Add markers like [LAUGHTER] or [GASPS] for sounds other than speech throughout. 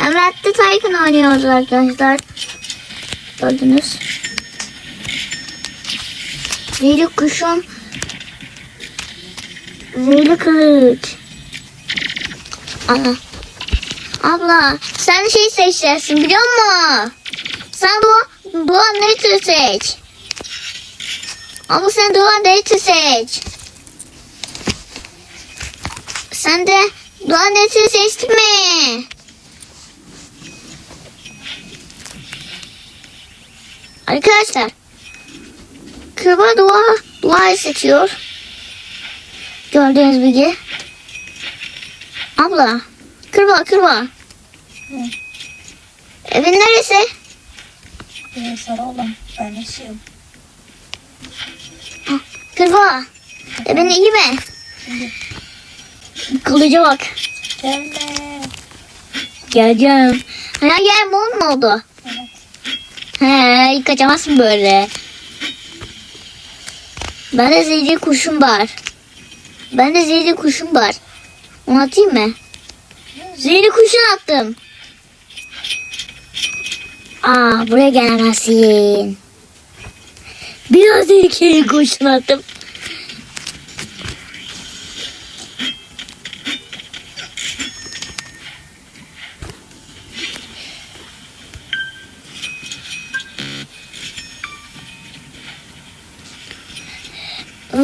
Emret'te Tycoon oynuyoruz arkadaşlar. Gördünüz. Zehirli kuşun Zehirli kılıç. Ana. Abla sen şey seçeceksin biliyor musun? Sen Doğa, Doğa Nature seç. Abla sen Doğa Nature seç. Sen de Doğa Nature seçtin mi? Arkadaşlar. Kıva Doğa, Doğa seçiyor. Gördüğünüz gibi. Abla. Kırba kırba. Evin neresi? Ee, sarı olan paylaşıyorum. Kırba. Evin iyi mi? Şimdi Kılıca bak. gelme. Geleceğim. Ha gel mum mu oldu? He kaçamazsın böyle. Bende zehirli kuşum var. Bende zehirli kuşum var. Onu atayım mı? Zehirli kuşun attım. Aa buraya gelemezsin. Biraz zehirli kuşun attım.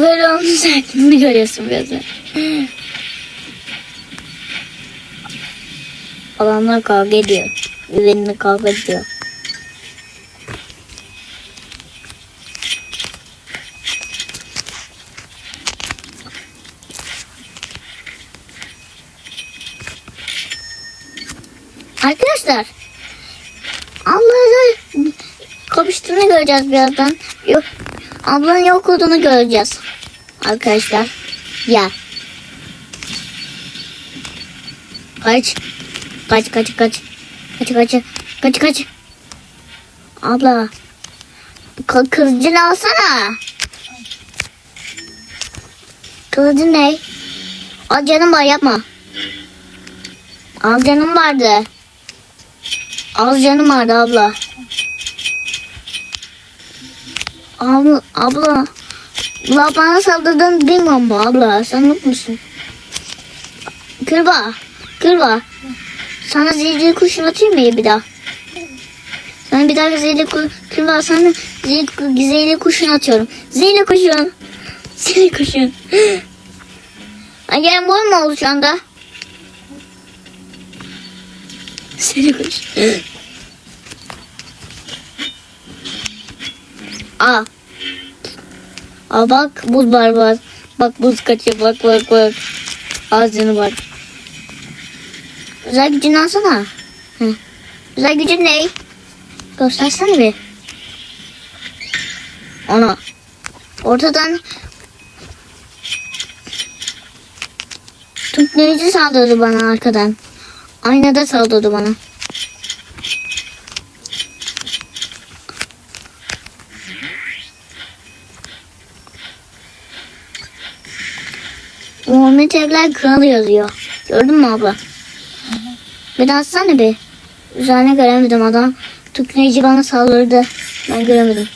Böyle onun sertliğini görüyorsun birazdan. Adamlar kavga ediyor. Benimle kavga ediyor. Arkadaşlar Allah'la kapıştığını göreceğiz birazdan. Yok, ablanın yok olduğunu göreceğiz. Arkadaşlar. Ya. Kaç. Kaç kaç kaç. Kaç kaç. Kaç kaç. Abla. Kı- Kılıcını alsana. Kılıcın ne? Al canım var yapma. Al canım vardı. Al canım vardı abla. Abla, abla. La bana saldırdın bilmiyorum bu abla. Sen unutmuşsun. Kırba. Kırba. Sana zehirli kurşun atayım mı bir daha? Sana bir daha zehirli kurşun. Kırba sana zehirli, zehirli kurşun atıyorum. Zehirli kurşun. Zehirli kurşun. [GASPS] Ay gel mor mu oldu şu anda? Zehirli kurşun. [GASPS] Aa. Aa bak buz var var. Bak buz kaçıyor bak bak bak. Ağzını bak. Özel gücünü alsana. Hı. Özel gücün ne? Göstersene bir. Ona. Ortadan Tüpleyici saldırdı bana arkadan. Aynada saldırdı bana. Muhammed Evler Kralı yazıyor. Gördün mü abla? Bir daha atsana bir. Üzerine göremedim adam. Tükleyici bana saldırdı. Ben göremedim.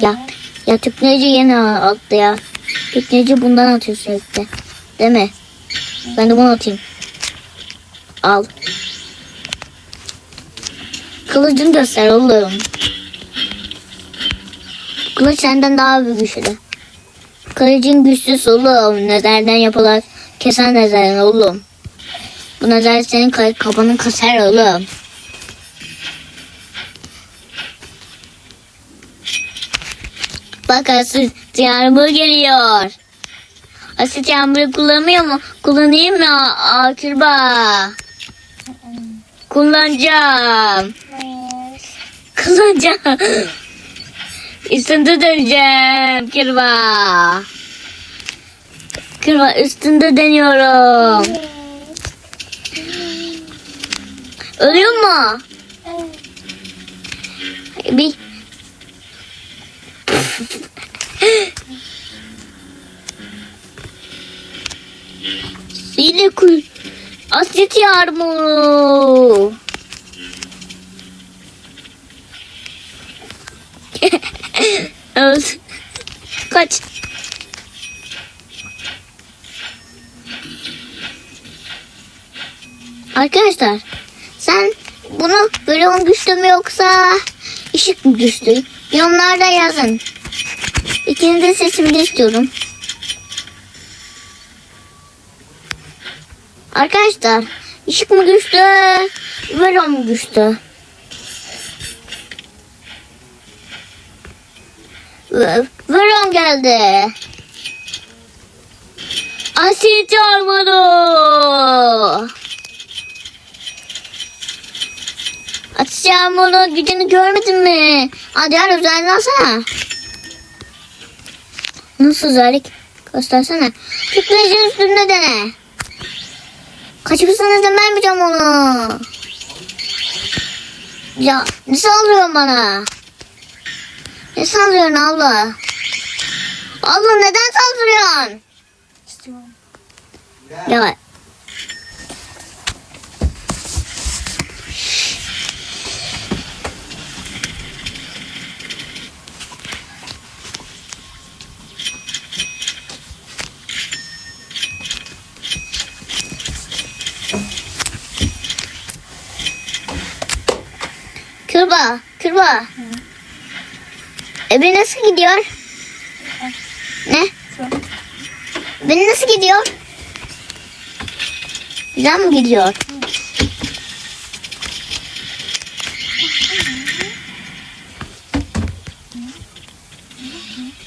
Ya ya tükleyici yine attı ya. Tükleyici bundan atıyor sürekli. Değil mi? Ben de bunu atayım. Al. Kılıcını göster oğlum. Kılıç senden daha büyük güçlü. Kılıcın güçlüsü oğlum. Nezerden yapılan kesen nezerden oğlum. Bu nezer senin ka- kafanın keser oğlum. Bak asit yağmur geliyor. Asit yağmuru kullanmıyor mu? Kullanayım mı Akırba? Kullanacağım. Kullanacağım. Üstünde döneceğim Kırba. Kırba üstünde deniyorum. Ölüyor mu? Bir [GASPS] Yine kul asit yağmuru. Evet. Kaç. Arkadaşlar sen bunu böyle güçlü mü yoksa ışık mı güçlü? Yorumlarda yazın. İkiniz de istiyorum. Arkadaşlar ışık mı güçlü? Venom mu güçlü? Ve- Venom geldi. Asit armadı. Ateş yağmuru gücünü görmedin mi? Hadi hadi özelliğini alsana. Nasıl özellik? Göstersene. Tıklayıcının üstünde dene. Kaçırırsanız demeyeceğim onu. Ya ne sallıyorsun bana? Ne sallıyorsun abla? Abla neden saldırıyorsun? İstiyorum. Ya Kırba, kırba. Ebe nasıl gidiyor? Ne? Beni nasıl gidiyor? Güzel mi gidiyor?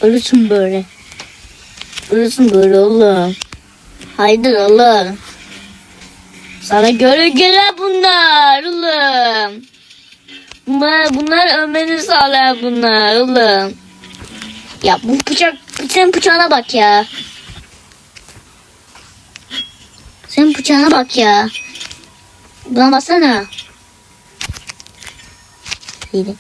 Ölüsün böyle. Ölüsün böyle oğlum. Haydi oğlum. Sana göre göre bunlar oğlum. Bunlar, bunlar ölmeni sağlar bunlar oğlum. Ya bu bıçak, senin bıçağına bak ya. Senin bıçağına bak ya. Buna baksana. İyi.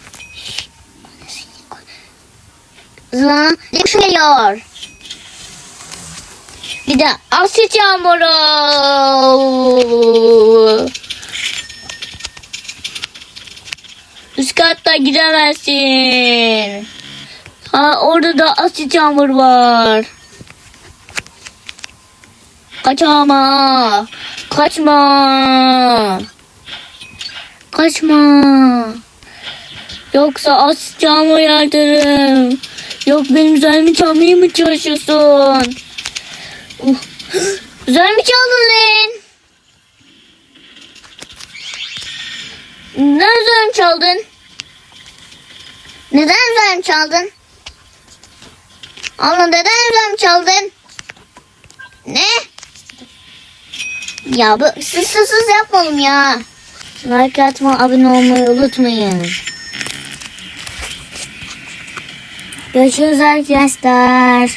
Zılan kuşu geliyor. Bir de asit yağmuru. Üst katta gidemezsin. Ha orada da asit yağmur var. Kaçama. Kaçma. Kaçma. Yoksa asit yağmur yardırım. Yok benim üzerimi çalmaya mı çalışıyorsun? Uh. [GASPS] Üzerimi çaldın lan. Neden üzerimi çaldın? Neden üzerimi çaldın? Allah neden üzerimi çaldın? Ne? Ya bu sız sız sız yapmalım ya. Like atma, abone olmayı unutmayın. Görüşürüz arkadaşlar.